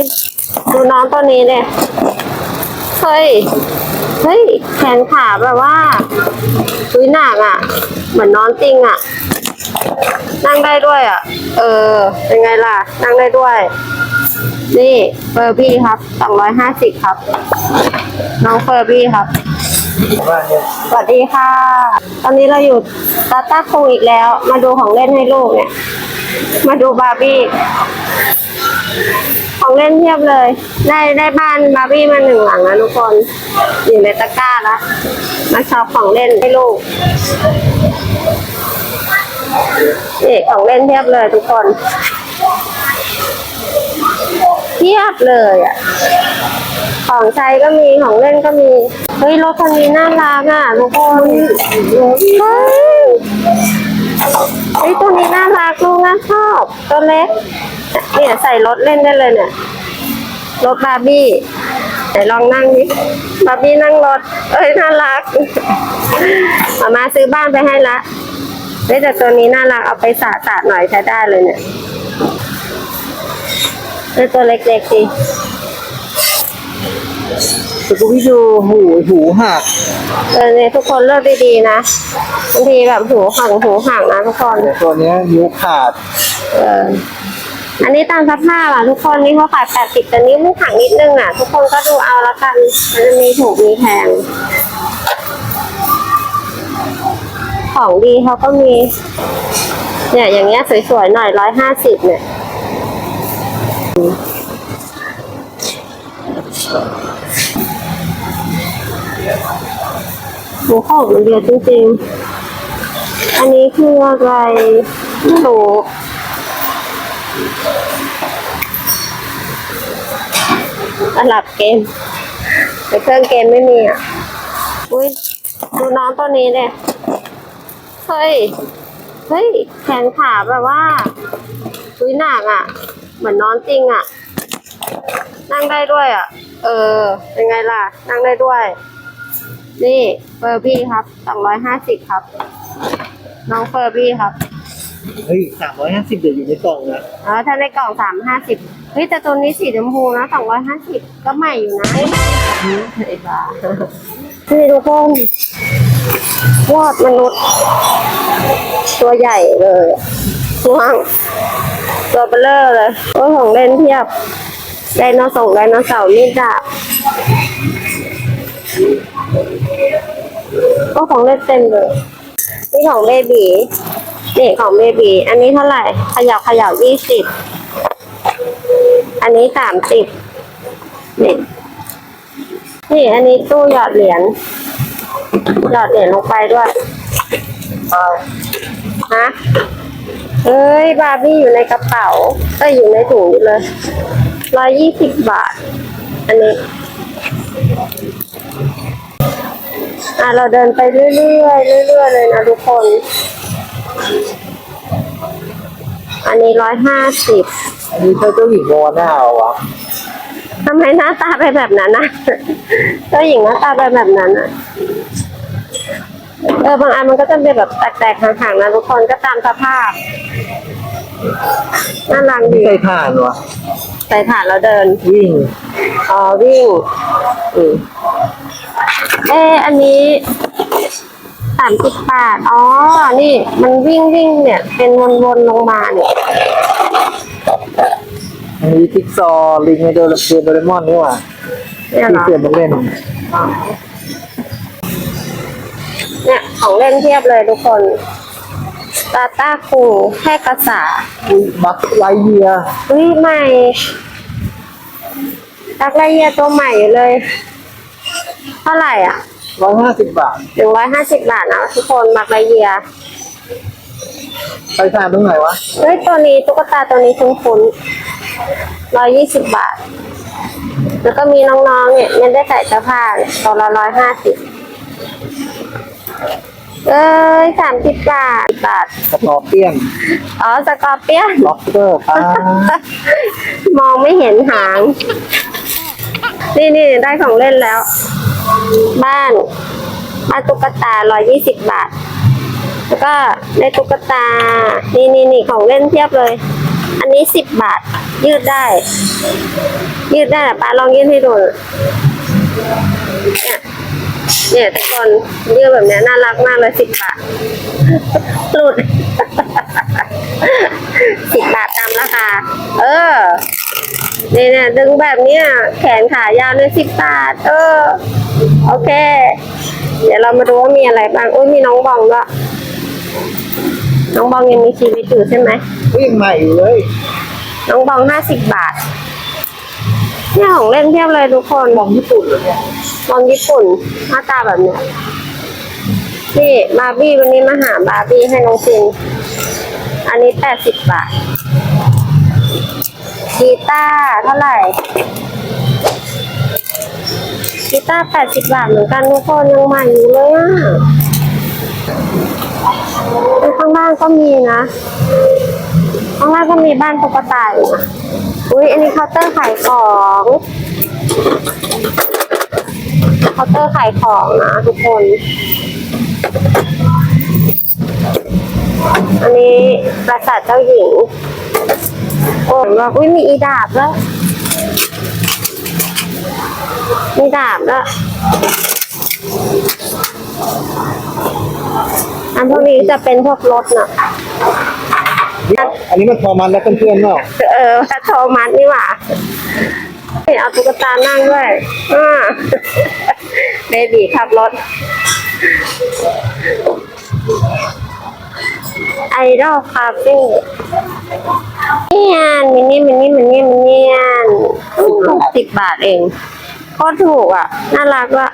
ยดูน้องตัวนี้เนี่ยเฮ้ย เฮ้ย แขนขาแบบว่าอุ้ยหนักอะ เหมือนนอนจริงอะ นั่งได้ด้วยอะ เออ เป็นไงล่ะ นั่งได้ด้วย นี่เฟอร์บี้ครับสองร้อยห้าสิบครับ น้องเฟอร์บี้ครับ สวัสดีค่ะ ตอนนี้เราอยู่ตาต้าคงอีกแล้ว มาดูของเล่นให้ลูกเนี่ย มาดูบาร์บี้ ของเล่นเทียบเลย ได้ได้บ้านบาร์บี้มาหนึ่งหลังนะทุกคนอยู่ในตะกร้าแล้วมาชอบของเล่นให้ลูกนี่ของเล่นเทียบเลยทุกคนเทียบเลยอะของใช้ก็มีของเล่นก็มี เฮ้ยรถคันนี้น่ารักอะทุกคนเฮ้ย น่ารักลูกน่าชอบตัวเล็กเนี่ยใส่รถเล่นได้เลยเนี่ยรถบาร์บี้ไหนลองนั่งดิบาร์บี้นั่งรถ เอ้ยน่ารักมามาซื้อบ้านไปให้ละเฮ้ยแต่ตัวนี้น่ารักเอาไปสาสาหน่อยใช้ได้เลยเนี่ยเฮ้ยตัวเล็กๆดิ สกูพี่ดูหูหูหักเออเนี่ยทุกคนเลือกดีๆนะบางทีแบบหูห่างหูห่างนะทุกคนแต่ตัวเนี้ยนิ้วขาด เอออันนี้ตามสภาพอะทุกคนนี่เขาขายแปดสิบแต่นี้มุกห่างนิดนึงอะ ทุกคนก็ดูเอาละกันมันจะมีถูกมีแพงของดีเขาก็มี เนี่ยอย่างเงี้ยสวยๆหน่อยร้อยห้าสิบเนี่ย หมูข้องมันเดียวจริงๆ อันนี้คืออะไรไม่รู้ตลับเกมแต่เครื่องเกมไม่มีอะ อุ้ยดูน้องตัวนี้เลยเฮ้ย เฮ้ย แขนขาแบบว่าอุ้ยหนักอะ เหมือนนอนจริงอะ นั่งได้ด้วยอะ เออ เป็นไงล่ะ นั่งได้ด้วย นี่เฟอร์บี้ครับสองร้อยห้าสิบครับ น้องเฟอร์บี้ครับเฮ้ยสามร้อยห้าสิบเดี๋ยวอยู่ในกล่องนะอ๋อถ้าในกล่องสามห้าสิบเฮ้ยแต่ตัวนี้สีชมพูนะสองร้อยห้าสิบก็ใหม่อยู่นะไอ้บ้านี่ทุกคนวอดมนุษย์ ตัวใหญ่เลยช่วงตัวเบลเลอร์เลยโอ้ยของเล่นเทียบไดโนเสาร์ไดโนเสาร์มีดดาบ ก็ของเล่นเต็มเลย นี่ของเบบีนี่ของเบบีอันนี้เท่าไหร่ขยับขยับยี่สิบอันนี้สามสิบนี่นี่อันนี้ตู้หยอดเหรียญหยอดเหรียญลงไปด้วยฮะเอ้ย บาร์บี้อยู่ในกระเป๋าก็อยู่ในถุงอยู่เลยร้อยยี่สิบบาท อันนี้ อะเราเดินไปเรื่อยๆเรื่อยๆเลยนะทุกคน อันนี้ร้อยห้าสิบอันนี้ใช่เจ้าหญิงโมอาน่าเหรอวะทำไมหน้าตาไปนแบบนั้นนะเจ้าหญิงหน้าตาไปนแบบนั้นอะเออบางอันมันก็จะเป็นแบบแตกๆห่างๆนะทุกคนก็ตามสภาพน่ารักนี่ดีใส่ถ่านวะใส่ถ่านแล้วเดิน วิ่งอ๋อวิ่งอืม เอออันนี้สามสิบบาท อ๋อ นี่ มันวิ่งวิ่งเนี่ย เป็นวนๆลงมาเนี่ย อันนี้จิ๊กซอว์ลิงในโดเรเกมโดเรมอนนี่หว่าเนี่ยเหรที่อ เสือมาเล่น เนี่ยของเล่นเทียบเลยทุกคนตาต้าคูแค่กระสาบัคไลเยียอุ้ยใหม่ตักไรเยียตัวใหม่อยู่เลยเท่าไหร่อะร้อยห้าสิบบาทหนึ่งร้อยห้าสิบบาทนะทุกคนมักไรเยียใส่ถ่านตรงไหนวะเฮ้ยตัวนี้ตุ๊กตาตัวนี้คุ้นๆร้อยยี่สิบบาท แล้วก็มีน้องๆเนี่ยไม่ได้ใส่เสื้อผ้าเนี่ยตัวละร้อยห้าสิบเอ้ยสามสิบบาทบาทสกอร์เปียน อ๋อ สกอร์เปียน ล็อกเตอร์ป้ามองไม่เห็นหาง นี่นี่ได้ของเล่นแล้ว บ้านบ้านตุ๊กตาร้อยยี่สิบบาท แล้วก็ได้ตุ๊กตา นี่นี่นี่ของเล่นเทียบเลย อันนี้สิบบาท ยืดได้ ยืดได้ป้าลองยืดให้ดูเนี่ยเนี่ยทุกคนยืดแบบนี้น่ารักมากเลยสิบบาท หลุดสิบบาทตามราคา เออนี่เนี่ยดึงแบบเนี้ยแขนขายาวเนี่ยสิบบาท เออ โอเค เดี๋ยวเรามาดูว่ามีอะไรบ้างอุ้ยมีน้องบองด้วยน้องบองยังมีชีวิตอยู่ใช่ไหมวิ่งใหม่อยู่เลย น้องบองห้าสิบบาท เนี่ยของเล่นเพียบเลยทุกคนมองญี่ปุ่นเลยเนี่ยบองญี่ปุ่นหน้าตาแบบเนี้ยนี่บาร์บี้วันนี้มาหาบาร์บี้ให้น้องซินอันนี้แปดสิบบาทกีตาร์เท่าไหร่ กีตาร์แปดสิบบาทเหมือนกันทุกคนยังใหม่อยู่เลยอะข้างล่างก็มีนะ ข้างล่างก็มีบ้านตุ๊กตาอยู่นะอุ้ยอันนี้เคาน์เตอร์ขายของเคาน์เตอร์ขายของนะทุกคน อันนี้ปราสาทเจ้าหญิงโอ้ว่าอุ้ยมีอีดาบแล้วย มีดาบแล้วยอันพวกนี้จะเป็นพวกรถน่ะอันนี้มันพอมันแล้วเพื่อนๆเนาะเออพระโทมัสนี่หว่าเห็นเอาตุ๊กตานั่งด้วยอ่าเบบีขับรถ ไอดอลคาเฟ่เนียนมินี่มินี่มินี่มินี่หกสิบบาทเอง ก็ถูกอะ น่ารักอะ